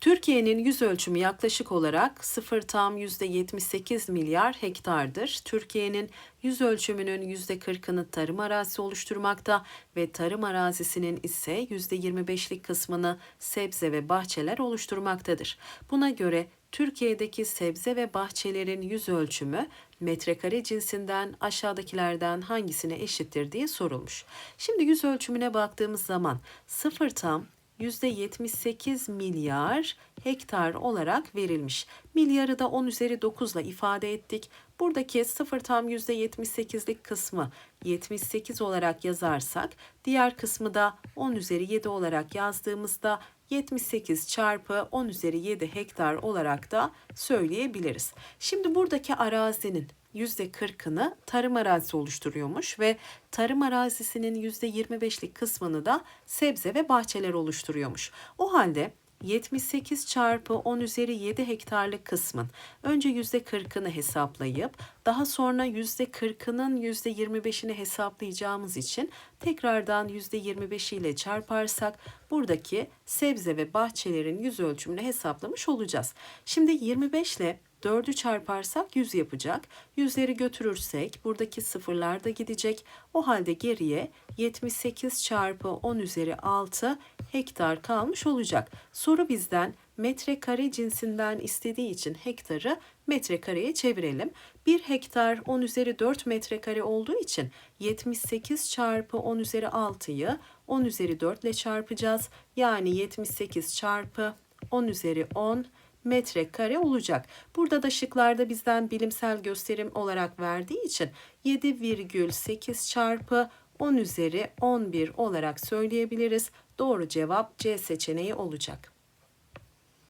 Türkiye'nin yüz ölçümü yaklaşık olarak 0 tam %78 milyar hektardır. Türkiye'nin yüz ölçümünün %40'ını tarım arazisi oluşturmakta ve tarım arazisinin ise %25'lik kısmını sebze ve bahçeler oluşturmaktadır. Buna göre Türkiye'deki sebze ve bahçelerin yüz ölçümü metrekare cinsinden aşağıdakilerden hangisine eşittir diye sorulmuş. Şimdi yüz ölçümüne baktığımız zaman 0 tam %78 milyar hektar olarak verilmiş. Milyarı da 10 üzeri 9 ile ifade ettik. Buradaki 0 tam %78'lik kısmı 78 olarak yazarsak diğer kısmı da 10 üzeri 7 olarak yazdığımızda 78 çarpı 10 üzeri 7 hektar olarak da söyleyebiliriz. Şimdi buradaki arazinin %40'ını tarım arazisi oluşturuyormuş ve tarım arazisinin %25'lik kısmını da sebze ve bahçeler oluşturuyormuş. O halde 78 çarpı 10 üzeri 7 hektarlık kısmın önce %40'ını hesaplayıp daha sonra %40'ının %25'ini hesaplayacağımız için tekrardan %25 ile çarparsak buradaki sebze ve bahçelerin yüz ölçümünü hesaplamış olacağız. Şimdi 25 ile 4'ü çarparsak 100 yapacak. Yüzleri götürürsek buradaki sıfırlar da gidecek. O halde geriye 78 çarpı 10 üzeri 6 hektar kalmış olacak. Soru bizden metrekare cinsinden istediği için hektarı metrekareye çevirelim. 1 hektar 10 üzeri 4 metrekare olduğu için 78 çarpı 10 üzeri 6'yı 10 üzeri 4 ile çarpacağız. Yani 78 çarpı 10 üzeri 10 metrekare olacak. Burada da şıklarda bizden bilimsel gösterim olarak verdiği için 7,8 çarpı 10 üzeri 11 olarak söyleyebiliriz. Doğru cevap C seçeneği olacak.